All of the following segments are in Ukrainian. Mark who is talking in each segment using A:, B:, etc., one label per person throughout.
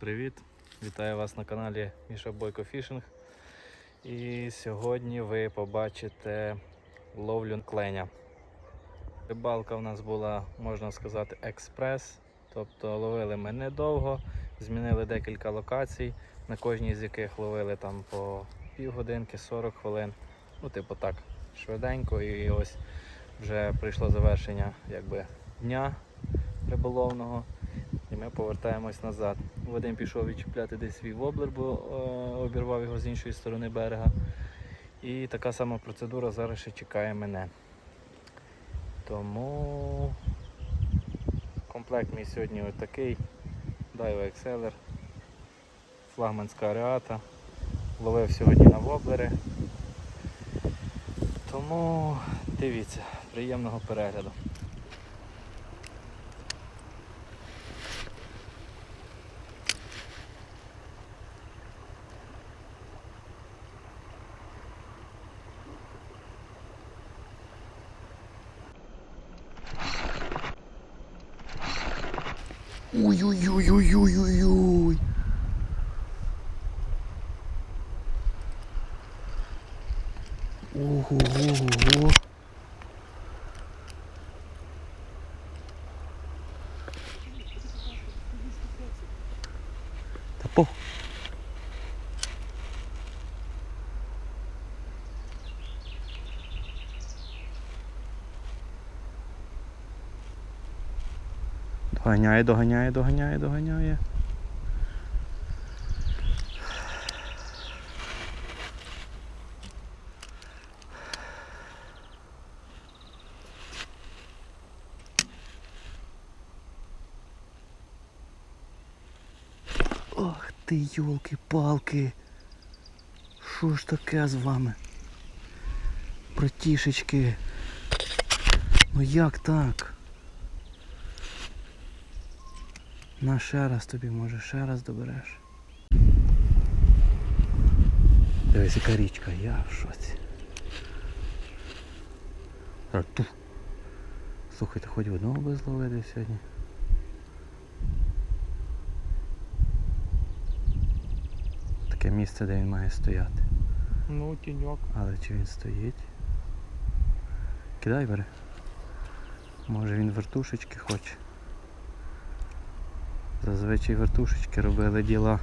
A: Привіт! Вітаю вас на каналі Міша Бойко Фішинг. І сьогодні ви побачите ловлю кленя. Рибалка в нас була, можна сказати, експрес. Тобто ловили ми недовго, змінили декілька локацій, на кожній з яких ловили там по півгодинки, 40 хвилин. Ну, типу так, швиденько. І ось вже прийшло завершення якби, дня риболовного. І ми повертаємось назад. Вадим пішов відчіпляти десь свій воблер, бо е, обірвав його з іншої сторони берега. І така сама процедура зараз ще чекає мене. Тому комплект мій сьогодні ось такий. Daiwa Exceller, флагманська ареата. Ловив сьогодні на воблери. Тому дивіться, приємного перегляду.
B: Uy, uy, uy, uy, uy, uy, uy. Uhu, uhu, uhu. Tapó. Доганяє, доганяє, доганяє, доганяє. Ох ти, йолки-палки. Що ж таке з вами? Братішечки. Ну як так? На ще раз тобі може, ще раз добереш. Дивись, яка річка, я в шоці. Рату. Слухайте, хоч одного би зловити сьогодні. Таке місце, де він має стояти.
C: Ну, тіньок.
B: Але чи він стоїть? Кидай бери. Може він вертушечки хоче. Зазвичай вертушечки робили діла.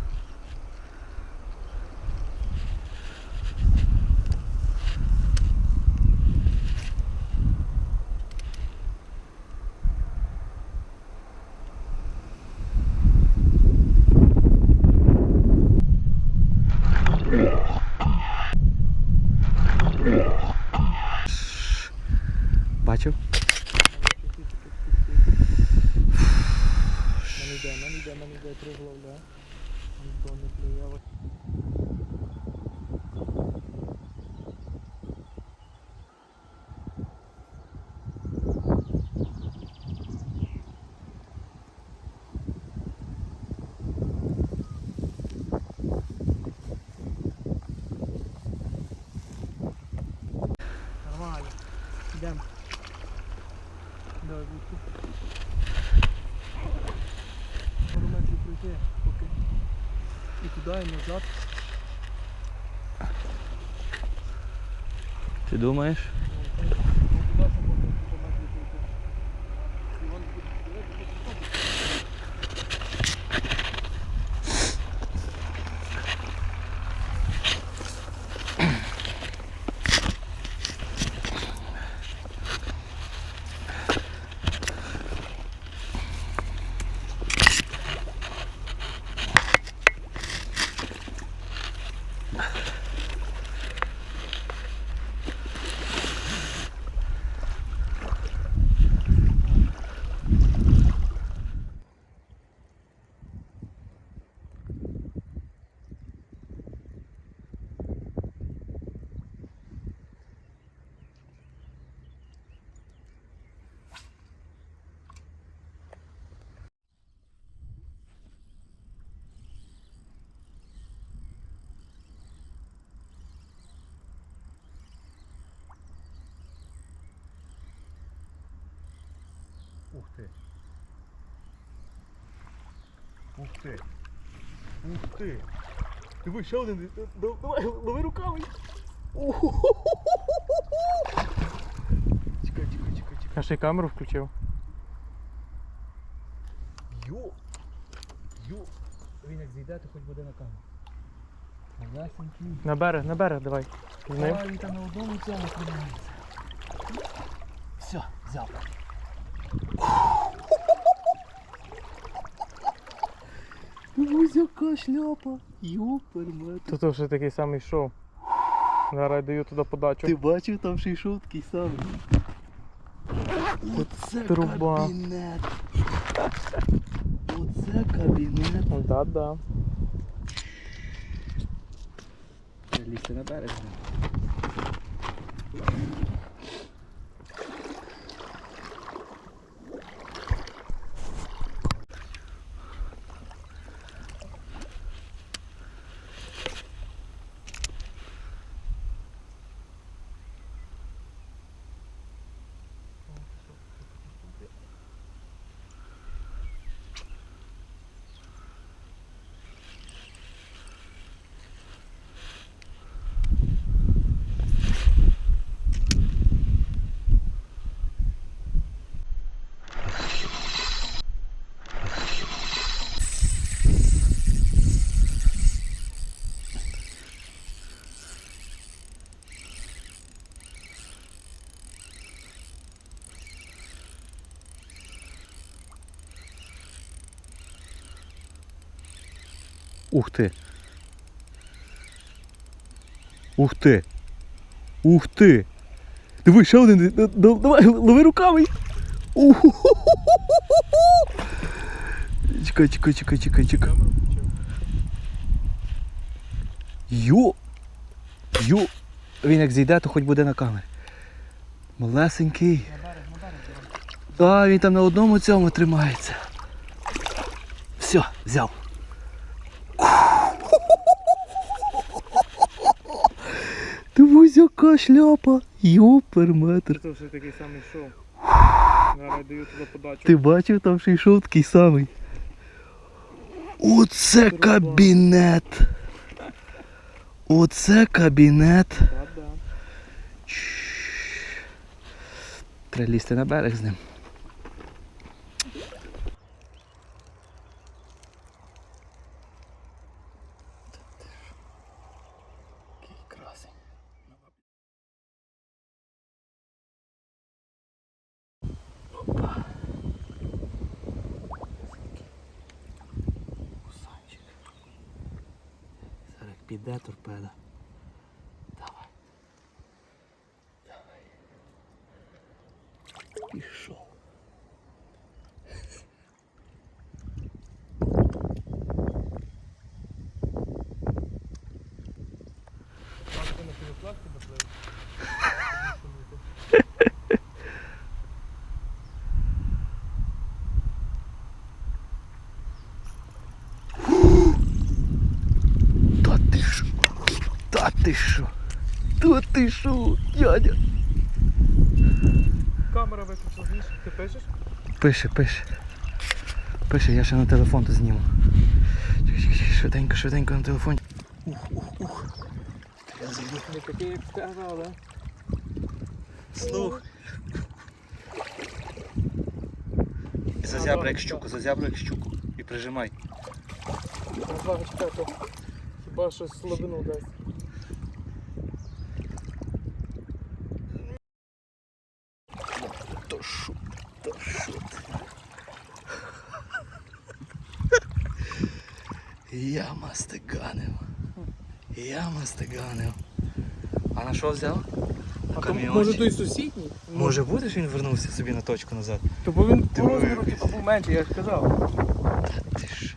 B: Бачив?
C: Мене йде, мене йде, три головля. Антони Ніхто І туди, і назад.
B: Ти думаєш?
C: Ну, туди ще можна кілька метрів пройти. І вон тут, диви, диви, тут.
D: Ух ти. Ух ти.
E: Ух ти. Диви, ще один. Давай, лови руками. Чекай, чекай, чекай, чекай.
C: Я ще й камеру включив.
E: Йо. Йо. Він як зійде, то хоч буде на камеру. Малесенький.
C: На берег, на берег давай. З ним.
E: А, він там на одному цьому тримається. Все, взяв. Ось яка шляпа. Йопермет.
C: Тут вже такий самий шов. Зараз я даю туди подачу.
E: Ти бачив, там ще йшов такий самий. Оце
C: Труба.
E: кабінет. Оце кабінет.
C: Да-да.
E: Лізти на берег.
A: Ух ти. Ух ти. Ух ти. Диви, ще один. Давай, лови руками. Чекай, чекай, чекай, чекай, чекай. Йо. Йо. Він як зійде, то хоч буде на камері. Малесенький. Так, він там на одному цьому тримається. Все, взяв. Дивись, яка шляпа. Йоперметр.
C: Це вже такий самий шов. Зараз даю туди подачу.
A: Ти бачив, там ще йшов такий самий. Оце кабінет. Оце кабінет. Треба лізти на берег з ним. Зараз піде торпеда. Давай. Давай. Пішов.
C: Бачите, на пінопласті доплив.
A: Та ти що? Та ти що? Та ти що, дядя?
C: Камера виключила, знаєш? Ти пишеш?
A: Пише, пише. Пише, я ще на телефон то зніму. Чекай, чекай, чекай, швиденько, швиденько на телефон. Ух, ух, ух.
C: Не такий, як сказав, да?
A: Слух. Зазябра як щуку, зазябра як щуку. І прижимай.
C: Хіба щось слабину дасть.
A: То що? То що ти? Я мастиганив. Я мастиганив. А на що взяв?
C: А то, може той сусідній?
A: Може буде, що він вернувся собі на точку назад?
C: То бо він по розміру типу, був менший, я ж казав.
A: Ти ж.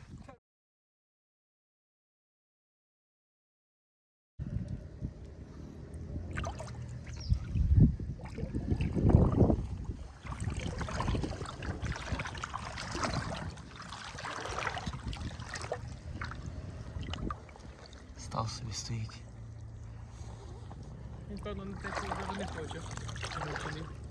A: Став собі стоїть.
C: Він певно не те,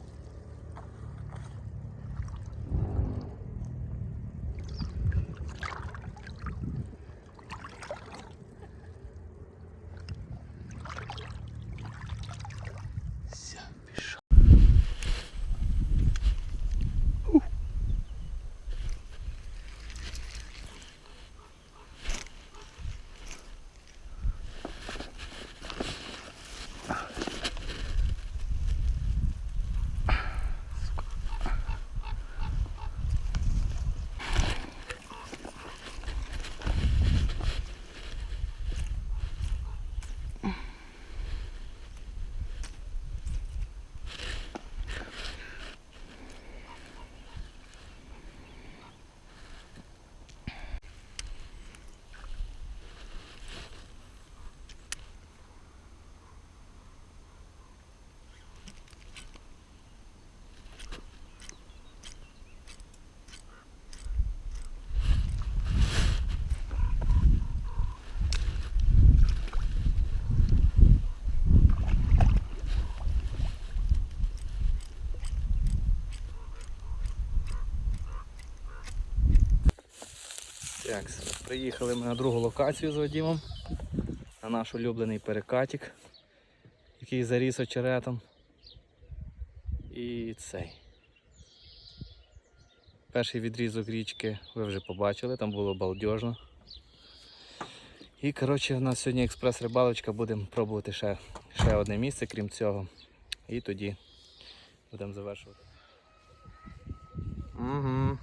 A: Так, приїхали ми на другу локацію з Вадимом. На наш улюблений перекатик, який заріс очеретом. І цей. Перший відрізок річки ви вже побачили, там було балдежно. І коротше, у нас сьогодні експрес-рибалочка, будемо пробувати ще, ще одне місце, крім цього. І тоді будемо завершувати. Угу.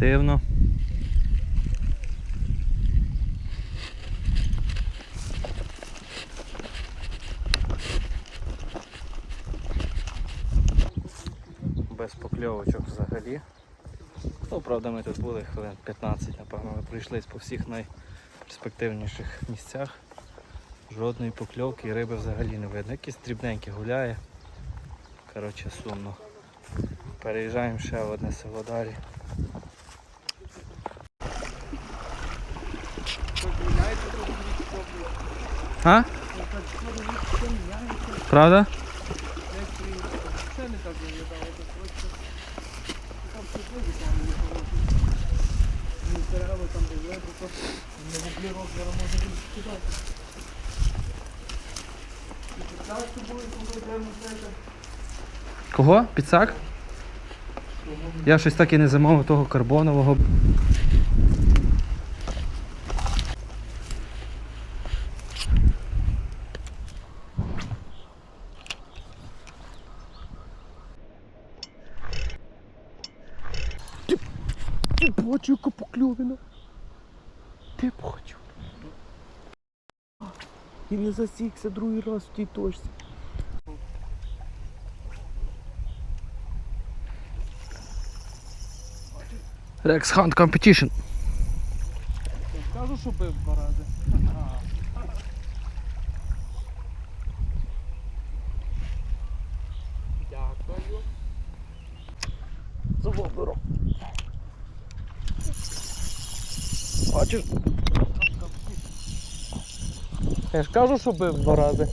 A: Дивно. Без покльовочок взагалі. Ну, правда, ми тут були хвилин 15, напевно, ми пройшлись по всіх найперспективніших місцях. Жодної покльовки і риби взагалі не видно. Якісь дрібненькі гуляє. Коротше, сумно. Переїжджаємо ще в одне село далі.
C: Міняється трохи від копії.
A: А? Правда?
C: Як приїхав. Це не так виглядало, це просто. Там все буде, там не хороший. Не дерева там де вибито. Не гублі розміром може бути кидати. І так з тобою побудемо це.
F: Кого? Підсак? Я щось так і не замовив того карбонового. Ти бачу, яка покльовина. Ти бачу. І не засікся другий раз в тій точці. Rex Hunt Competition.
C: Кажу, що бив два рази. Дякую.
F: За воблером. Бачиш?
C: Я ж кажу, що бив два рази.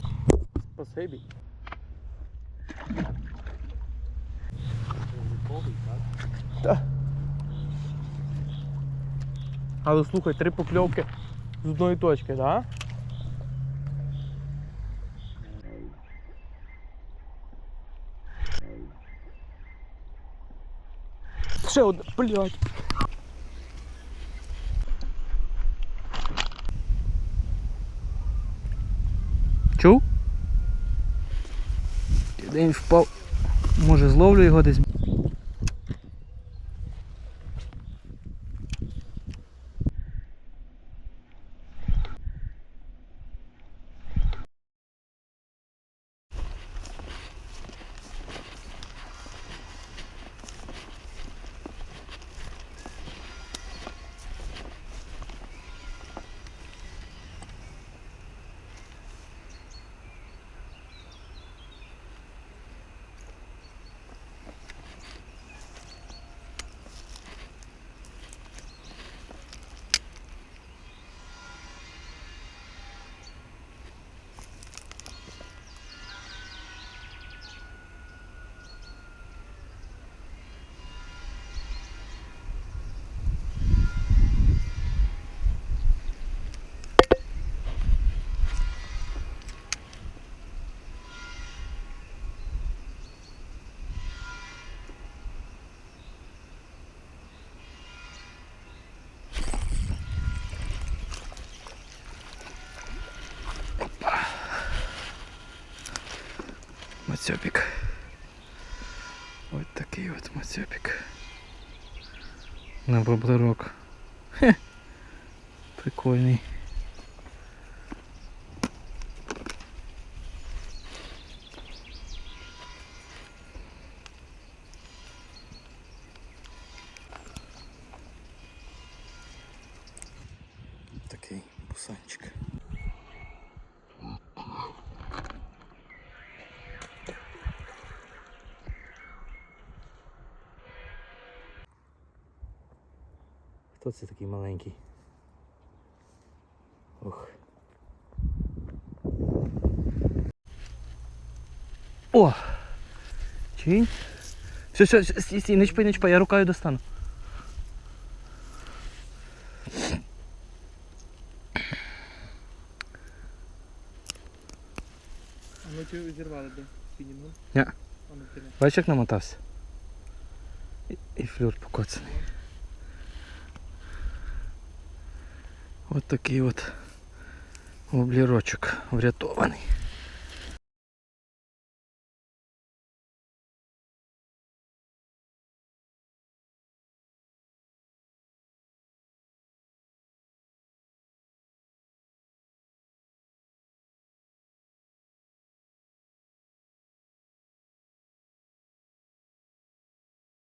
C: Спасибі.
G: Але слухай, три покльовки з одної точки, так? Ще одне, блядь.
F: День впав. Може зловлю його десь. Мацьопік. Ось такий от мацьопік. На баблерок. Хе. Прикольний.
A: Хто це такий маленький? Ох. О! Чинь. Все, все, все, стій, стій, не чпай, не чпай, я рукою достану.
C: А ми цю зірвали де спінінгом?
A: Ні.
C: Ну.
A: Бачиш, як намотався? І, і флюр покоцаний. От такий от облірочок врятований.